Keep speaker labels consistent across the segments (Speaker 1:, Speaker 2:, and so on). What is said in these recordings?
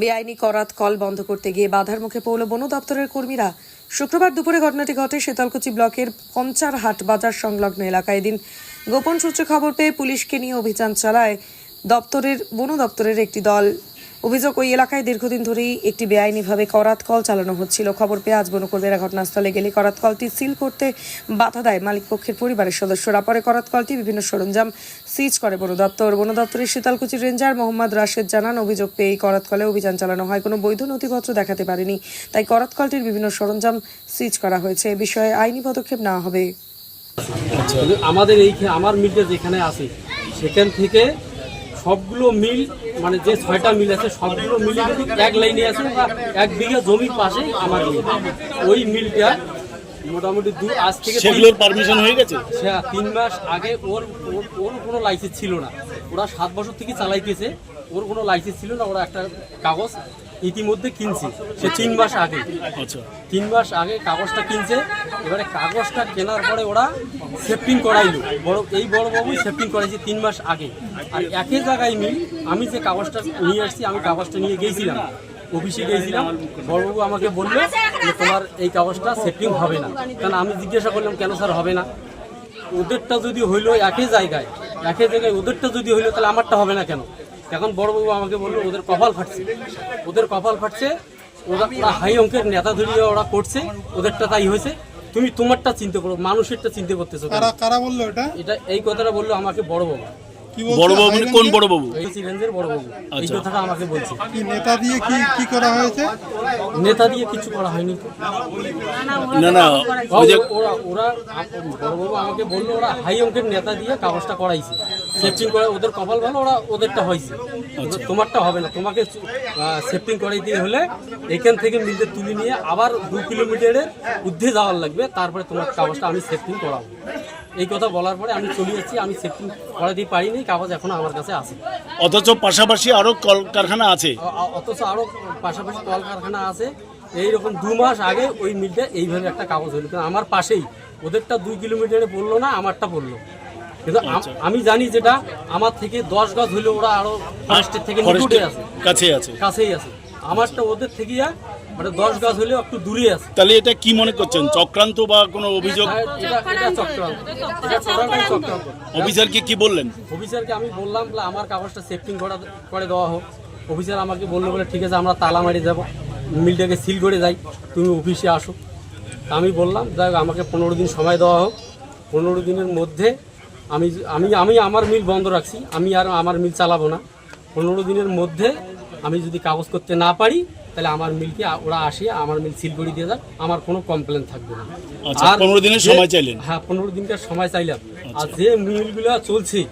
Speaker 1: বেআইনি করাত কল বন্ধ করতে গিয়ে বাধার মুখে পড়ল বন দপ্তরের কর্মীরা। শুক্রবার দুপুরে ঘটনাটি ঘটে শীতলকুচি ব্লকের পঞ্চারহাট বাজার সংলগ্ন এলাকায়। দিন গোপন সূত্রে খবর পেয়ে পুলিশকে নিয়ে অভিযান চালায় দপ্তরের বন দপ্তরের একটি দল। অভিযোগ, ওই এলাকায় দীর্ঘদিন ধরেই একটি বেআইনিভাবে করাত কল চালানো হচ্ছিল। খবর পেয়ে আজ বনকর্মীরা ঘটনাস্থলে গেলে করাত কলটি সিল করতে বাধা দেয় মালিক পক্ষের পরিবারের সদস্যরা। পরে করাত কলটি বিভিন্ন সরঞ্জাম সিজ করে বন দপ্তর। বন দপ্তরের শীতালকুচি রেঞ্জার মোহাম্মদ রাশেদ জানান, অভিযোগ পেয়ে এই করাত কলে অভিযান চালানো হয়। কোনো বৈধ নথিপত্র দেখাতে পারেনি, তাই করাত কলটির বিভিন্ন সরঞ্জাম সিজ করা হয়েছে। এ বিষয়ে আইনি পদক্ষেপ নেওয়া হবে।
Speaker 2: আমাদের এই আমার মিলটা যেখানে আছে, সেখান থেকে সবগুলো মিল মানে যে ছয়টা মিল আছে সবগুলো মিলে যদি এক লাইনে আছে বা এক বিঘা জমির পাশে আমার মিল ওই মিলটা মোটামুটি দু আজ থেকে
Speaker 3: সেগুলোর পারমিশন হয়ে গেছে?
Speaker 2: হ্যাঁ তিন মাস আগে ওর ওর- ওর কোনো লাইসেন্স ছিল না। ওরা সাত বছর থেকে চালাইতেছে ওর কোনো লাইসেন্স ছিল না ওরা একটা কাগজ ইতিমধ্যে কিনছে। সে তিন মাস আগে।
Speaker 3: আচ্ছা।
Speaker 2: তিন মাস আগে কাগজটা কিনছে। এবারে কাগজটা কেনার পরে ওরা সেফটিং করাইলো। বড় এই বড় বাবুই সেফটিং করাইছে তিন মাস আগে। আর একই জায়গায় মিল আমি যে কাগজটা নিয়ে আসছি আমি কাগজটা নিয়ে গিয়েছিলাম অফিসে গিয়েছিলাম বড়বাবু আমাকে বলল যে তোমার এই কাগজটা সেফটিং হবে না। কারণ আমি জিজ্ঞাসা করলাম কেন স্যার হবে না? ওদেরটা যদি হইল একই জায়গায় একই জায়গায় ওদেরটা যদি হইল তাহলে আমারটা হবে না কেন? এখন বড়বাবু আমাকে বলল ওদের কপাল ফাটছে। ওদের কপাল ফাটছে ওরা হাই অঙ্কের নেতা ধরিয়ে ওরা করছে ওদেরটা তাই হয়েছে। তুমি তোমারটা চিন্তা করো মানুষেরটা চিন্তা করতেছো?
Speaker 4: কারা কারা বলল এটা?
Speaker 2: এটা এই কথাটা বলল আমাকে বড় বাবু।
Speaker 3: বড় বাবু মানে কোন বড় বাবু
Speaker 2: এই সিরেঞ্জের বড় বাবু এই
Speaker 3: আচ্ছা।
Speaker 2: কথাটা আমাকে বলছে।
Speaker 4: কি নেতা দিয়ে কি কি করা হয়েছে?
Speaker 2: নেতা দিয়ে কিছু করা হয়নি
Speaker 3: না না
Speaker 2: ও- ওরা ওরা বড়বাবু আমাকে বলল ওরা হাই অঙ্কের নেতা দিয়ে কাগজটা করাইছে। সেফটিং করে ওদের কপাল ভালো ওরা ওদেরটা হয়েছে।
Speaker 3: আচ্ছা।
Speaker 2: তোমারটা হবে না। তোমাকে সেফটিং করাই দিয়ে হলে এখান থেকে মিলতে তুলে নিয়ে আবার দু কিলোমিটারের ঊর্ধ্বে যাওয়ার লাগবে। তারপরে তোমার কাগজটা আমি সেফটিং করাবো। এই কথা বলার পরে আমি চলে যাচ্ছি আমি সেফটিং করাতে পারিনি কাগজ এখনও আমার কাছে আছে।
Speaker 3: অথচ পাশাপাশি আরও কলকারখানা আছে।
Speaker 2: অথচ আরও পাশাপাশি কলকারখানা আছে। এইরকম দু মাস আগে ওই মিলটা এইভাবে একটা কাগজ হলো। কিন্তু আমার পাশেই ওদেরটা দুই কিলোমিটারে পড়ল না আমারটা পড়ল। কিন্তু আমি জানি যেটা আমার থেকে দশ গাছ হলে ওরা আরও ফরেস্টের থেকে নিকটে আছে
Speaker 3: কাছে আছে।
Speaker 2: কাছেই আছে। আমারটা ওদের থেকে মানে দশ গাছ হলেও একটু দূরে আছে।
Speaker 3: তাহলে এটা কি মনে করছেন? চক্রান্ত বা কোনো অভিযোগ?
Speaker 2: এটা এটা চক্রান্ত। এটা টোটালটাই চক্রান্ত।
Speaker 3: অফিসারকে কি বললেন?
Speaker 2: অফিসারকে আমি বললাম বলে আমার কাগজটা সেফটিং করা করে দেওয়া হোক। অফিসার আমাকে বলল বলে ঠিক আছে আমরা তালা মারি যাব মিলটাকে সিল করে যাই। তুমি অফিসে আসো। আমি বললাম যাই হোক, আমাকে পনেরো দিন সময় দেওয়া হোক। পনেরো দিনের মধ্যে আমি আমি আমি আমার মিল বন্ধ রাখছি। আমি আর আমার মিল চালাবো না। পনেরো দিনের মধ্যে আমি যদি কাগজ করতে না পারি তাহলে আমার মিলকে ওরা আসে আমার মিল সিল করে দিয়ে যাক আমার কোনো কমপ্লেন থাকবে না।
Speaker 3: আচ্ছা,
Speaker 2: আর
Speaker 3: 15 দিনের সময় চাইলেন?
Speaker 2: হ্যাঁ পনেরো দিনকার সময় চাইলাম। আর যে মিলগুলো চলছে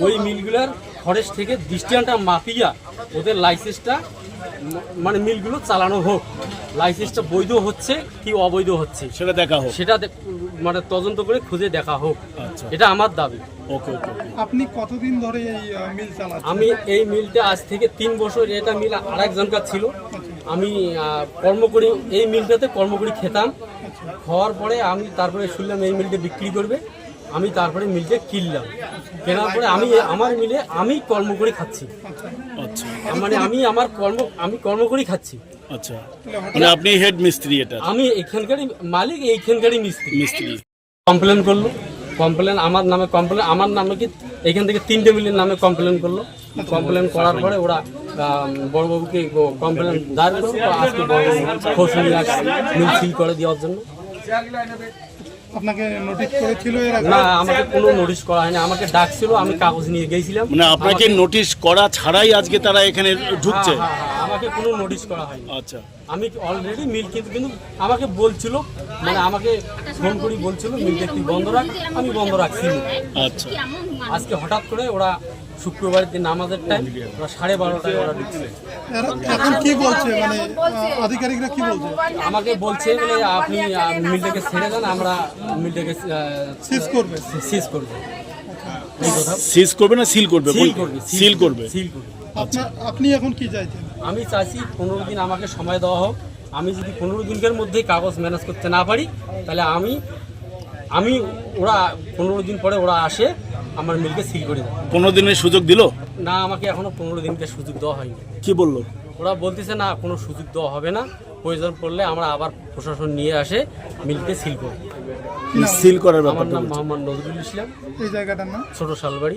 Speaker 2: ওই মিলগুলোর ফরেস্ট থেকে দৃষ্টানটা মাপিয়া ওদের লাইসেন্সটা মানে মিলগুলো চালানো হোক। লাইসেন্সটা বৈধ হচ্ছে কি অবৈধ হচ্ছে?
Speaker 3: সেটা দেখা হোক।
Speaker 2: সেটা মানে তদন্ত করে খুঁজে দেখা হোক।
Speaker 3: আচ্ছা।
Speaker 2: এটা আমার দাবি।
Speaker 3: ওকে ওকে।
Speaker 4: আপনি কতদিন ধরে এই মিল চালাচ্ছেন?
Speaker 2: আমি এই মিলটা আজ থেকে তিন বছর এটা মিল আরেকজনকার ছিল। আমি কর্ম করি এই মিলটাতে কর্ম করি খেতাম। খাওয়ার পরে আমি তারপরে শুনলাম এই মিলটা বিক্রি করবে। আমি তারপরে মিলটা কিনলাম। কেনার পরে আমি আমার মিলে আমি কর্ম করে খাচ্ছি।
Speaker 3: আচ্ছা।
Speaker 2: মানে আমি আমার কর্ম আমি কর্ম করে খাচ্ছি।
Speaker 3: আচ্ছা। মানে আপনি হেড মিস্ত্রি এটা।
Speaker 2: আমি এখানকারই মালিক এইখানকারই মিস্ত্রি।
Speaker 3: মিস্ত্রি।
Speaker 2: কমপ্লেন করল। কমপ্লেন আমার নামে কমপ্লেন আমার নামে কি এখান থেকে তিনটে মিলের নামে কমপ্লেন করল। কমপ্লেন করার পরে ওরা বড়বাবুকে কমপ্লেন দায়ের করল আজকে বড়বাবু খোঁজ নিয়ে আসছে মিল সিল করে দেওয়ার জন্য।
Speaker 4: আপনাকে নোটিশ করেছিল
Speaker 2: না আমাকে কোনো নোটিশ করা হয়নি আমাকে ডাকছিল আমি কাগজ নিয়ে গেছিলাম।
Speaker 3: মানে আপনাকে নোটিশ করা ছাড়াই আজকে তারা এখানে ঢুকছে?
Speaker 2: হ্যাঁ, হ্যাঁ, হ্যাঁ, আমাকে কোনো নোটিশ করা হয়নি।
Speaker 3: আচ্ছা।
Speaker 2: আমি অলরেডি মিল কিন্তু কিন্তু আমাকে বলছিল মানে আমাকে ফোন করে বলছিল মিলটা তুই বন্ধ রাখ আমি বন্ধ রাখছি।
Speaker 3: আচ্ছা।
Speaker 2: আজকে হঠাৎ করে ওরা শুক্রবারের দিন আমাদের টাইম ওরা সাড়ে বারোটায় ওরা ঢুকছে।
Speaker 4: এখন কি বলছে? মানে আধিকারিকরা কি বলছে?
Speaker 2: আমাকে বলছে বলে আপনি মিলটাকে ছেড়ে দেন আমরা মিলটাকে
Speaker 4: সিজ করবে।
Speaker 2: সিজ করব। এই
Speaker 3: সিজ করবে না সিল করবে?
Speaker 2: সিল করবে
Speaker 3: সিল করবে
Speaker 2: সিল করবে।
Speaker 4: আপনার আপনি এখন কি চাইছেন?
Speaker 2: আমি চাইছি পনেরো দিন আমাকে সময় দেওয়া হোক। আমি যদি পনেরো দিনের মধ্যেই কাগজ ম্যানেজ করতে না পারি তাহলে আমি আমি ওরা পনেরো দিন পরে ওরা আসে আমার মিলকে সিল করে দেয়
Speaker 3: পনেরো দিনের সুযোগ দিল?
Speaker 2: না আমাকে এখনও পনেরো দিনকে সুযোগ দেওয়া হয়নি।
Speaker 3: কি বলল?
Speaker 2: ওরা বলতেছে না কোনো সুযোগ দেওয়া হবে না। প্রয়োজন পড়লে আমরা আবার প্রশাসন নিয়ে আসে মিলকে সিল করব
Speaker 3: সিল করার
Speaker 2: আমার নাম। মোহাম্মদ নজরুল ইসলাম।
Speaker 4: এই জায়গাটার নাম?
Speaker 2: ছোট শালবাড়ি।